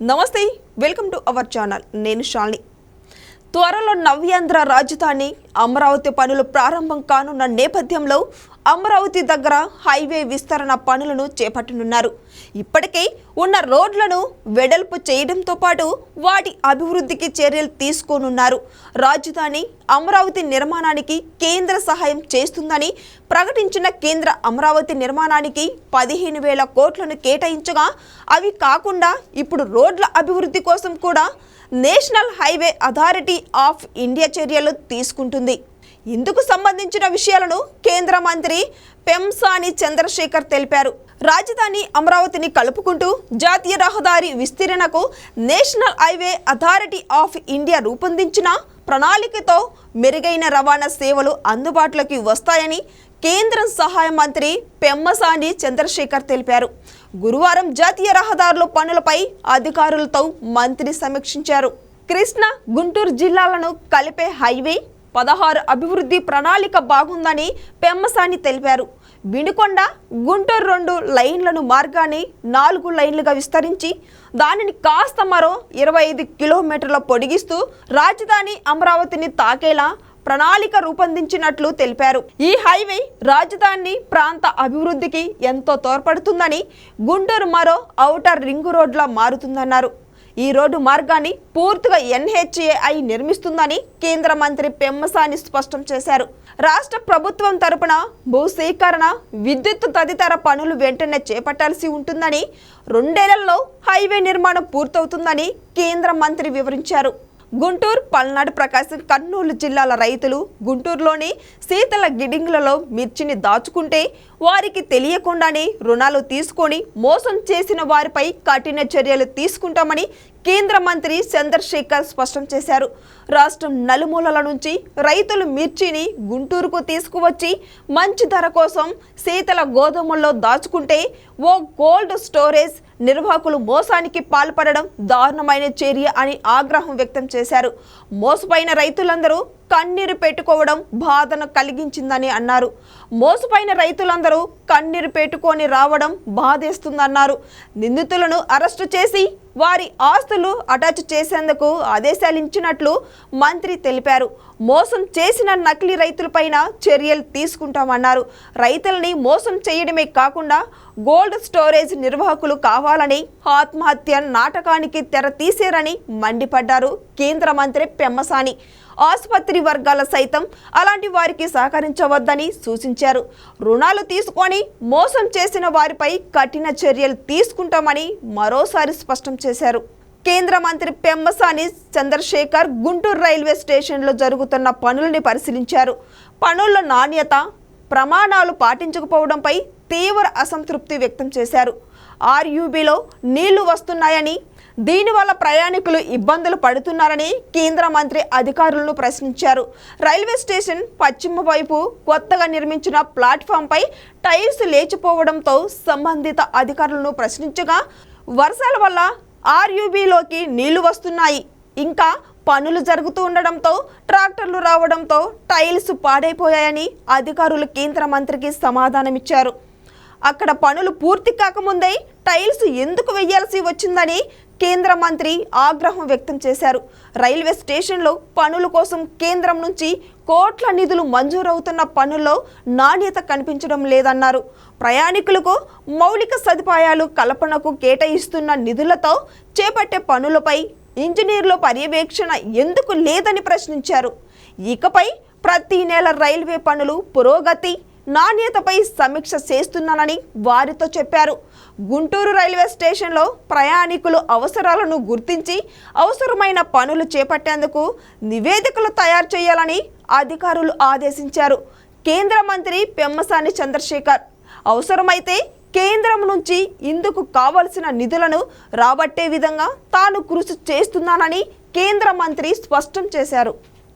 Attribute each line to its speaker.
Speaker 1: నమస్తే welcome to our channel. నేను షాలిని త్వరలో నవ్యాంధ్ర రాజధాని అమరావతి పనులు ప్రారంభం కానున్న నేపథ్యంలో అమరావతి దగ్గర హైవే విస్తరణ పనులను చేపట్టనున్నారు. ఇప్పటికే ఉన్న రోడ్లను వెడల్పు చేయడంతో పాటు వాటి అభివృద్ధికి చర్యలు తీసుకోనున్నారు. రాజధాని అమరావతి నిర్మాణానికి కేంద్ర సహాయం చేస్తుందని ప్రకటించిన కేంద్ర అమరావతి నిర్మాణానికి పదిహేను వేల కోట్లను కేటాయించగా అవి కాకుండా ఇప్పుడు రోడ్ల అభివృద్ధి కోసం కూడా national highway authority of India చర్యలు తీసుకుంటుంది. ఇందుకు సంబంధించిన విషయాలను కేంద్ర మంత్రి పెంసాని చంద్రశేఖర్ తెలిపారు. రాజధాని అమరావతిని కలుపుకుంటూ జాతీయ రహదారి విస్తీరణకు national highway authority of India రూపొందించిన ప్రణాళికతో మెరుగైన రవాణా సేవలు అందుబాటులోకి వస్తాయని కేంద్ర సహాయ మంత్రి పెమ్మసాని చంద్రశేఖర్ తెలిపారు. గురువారం జాతీయ రహదారుల పనులపై అధికారులతో మంత్రి సమీక్షించారు. కృష్ణా గుంటూరు జిల్లాలను కలిపే హైవే పదహారు అభివృద్ధి ప్రణాళిక బాగుందని పెమ్మసాని తెలిపారు. వినుకొండ గుంటూరు రెండు లైన్లను మార్గాన్ని నాలుగు లైన్లుగా విస్తరించి దానిని కాస్త మరో ఇరవై ఐదు కిలోమీటర్ల పొడిగిస్తూ రాజధాని అమరావతిని తాకేలా ప్రణాళిక రూపొందించినట్లు తెలిపారు. ఈ హైవే రాజధాని ప్రాంత అభివృద్ధికి ఎంతో తోడ్పడుతుందని గుంటూరు మరో ఔటర్ రింగు రోడ్లా మారుతుందన్నారు. ఈ రోడ్డు మార్గాన్ని పూర్తిగా ఎన్హెచ్ఏఐ నిర్మిస్తుందని కేంద్ర మంత్రి పెమ్మసాని స్పష్టం చేశారు. రాష్ట్ర ప్రభుత్వం తరపున భూసేకరణ విద్యుత్ తదితర పనులు వెంటనే చేపట్టాల్సి ఉంటుందని రెండేళ్ళలో హైవే నిర్మాణం పూర్తవుతుందని కేంద్ర మంత్రి వివరించారు. గుంటూరు పల్నాడు ప్రకాశం కర్నూలు జిల్లాల రైతులు గుంటూరులోని శీతల గిడింగులలో మిర్చిని దాచుకుంటే వారికి తెలియకుండానే రుణాలు తీసుకొని మోసం చేసిన వారిపై కఠిన చర్యలు తీసుకుంటామని కేంద్ర మంత్రి చంద్రశేఖర్ స్పష్టం చేశారు. రాష్ట్రం నలుమూలల నుంచి రైతులు మిర్చిని గుంటూరుకు తీసుకువచ్చి మంచి ధర కోసం శీతల గోధుమల్లో దాచుకుంటే ఓ కోల్డ్ స్టోరేజ్ నిర్వాహకులు మోసానికి పాల్పడడం దారుణమైన చర్య అని ఆగ్రహం వ్యక్తం చేశారు. మోసపోయిన రైతులందరూ కన్నీరు పెట్టుకోవడం బాధను కలిగించిందని అన్నారు. మోసపోయిన రైతులందరూ కన్నీరు పెట్టుకొని రావడం బాధేస్తుందన్నారు. నిందితులను అరెస్టు చేసి వారి ఆస్తులు అటాచ్ చేసేందుకు ఆదేశాలు ఇచ్చినట్లు మంత్రి తెలిపారు. మోసం చేసిన నకిలీ రైతులపైన చర్యలు తీసుకుంటామన్నారు. రైతులని మోసం చేయడమే కాకుండా గోల్డ్ స్టోరేజ్ నిర్వాహకులు కావాలని ఆత్మహత్య నాటకానికి తెర తీసేరని మండిపడ్డారు కేంద్ర మంత్రి పెమ్మసాని. ఆసుపత్రి వర్గాల సైతం అలాంటి వారికి సహకరించవద్దని సూచించారు. రుణాలు తీసుకొని మోసం చేసిన వారిపై కఠిన చర్యలు తీసుకుంటామని మరోసారి స్పష్టం చేశారు. కేంద్ర మంత్రి పెమ్మసాని చంద్రశేఖర్ గుంటూరు రైల్వే స్టేషన్లో జరుగుతున్న పనులని పరిశీలించారు. పనుల నాణ్యత ప్రమాణాలు పాటించకపోవడంపై తీవ్ర అసంతృప్తి వ్యక్తం చేశారు. ఆర్యూబీలో నీళ్ళు వస్తున్నాయని దీనివల్ల ప్రయాణికులు ఇబ్బందులు పడుతున్నారని కేంద్ర మంత్రి అధికారులను ప్రశ్నించారు. రైల్వే స్టేషన్ పశ్చిమ వైపు కొత్తగా నిర్మించిన ప్లాట్ఫామ్పై టైర్స్ లేచిపోవడంతో సంబంధిత అధికారులను ప్రశ్నించగా వర్షాల వల్ల ఆర్యూబీలోకి నీళ్ళు వస్తున్నాయి. ఇంకా పనులు జరుగుతూ ఉండడంతో ట్రాక్టర్లు రావడంతో టైల్స్ పాడైపోయాయని అధికారులు కేంద్ర మంత్రికి సమాధానమిచ్చారు. అక్కడ పనులు పూర్తి కాకముందే టైల్స్ ఎందుకు వెయ్యాల్సి వచ్చిందని కేంద్ర మంత్రి ఆగ్రహం వ్యక్తం చేశారు. రైల్వే స్టేషన్లో పనుల కోసం కేంద్రం నుంచి కోట్ల నిధులు మంజూరవుతున్న పనుల్లో నాణ్యత కనిపించడం లేదన్నారు. ప్రయాణికులకు మౌలిక సదుపాయాలు కల్పనకు కేటాయిస్తున్న నిధులతో చేపట్టే పనులపై ఇంజనీర్ల పర్యవేక్షణ ఎందుకు లేదని ప్రశ్నించారు. ఇకపై ప్రతి నెల రైల్వే పనులు పురోగతి నాణ్యతపై సమీక్ష చేస్తున్నానని వారితో చెప్పారు. గుంటూరు రైల్వే స్టేషన్లో ప్రయాణికులు అవసరాలను గుర్తించి అవసరమైన పనులు చేపట్టేందుకు నివేదికలు తయారు చేయాలని అధికారులు ఆదేశించారు. కేంద్ర మంత్రి పెమ్మసాని చంద్రశేఖర్ అవసరమైతే కేంద్రం నుంచి ఇందుకు కావలసిన నిధులను రాబట్టే విధంగా తాను కృషి చేస్తున్నానని కేంద్ర మంత్రి స్పష్టం చేశారు.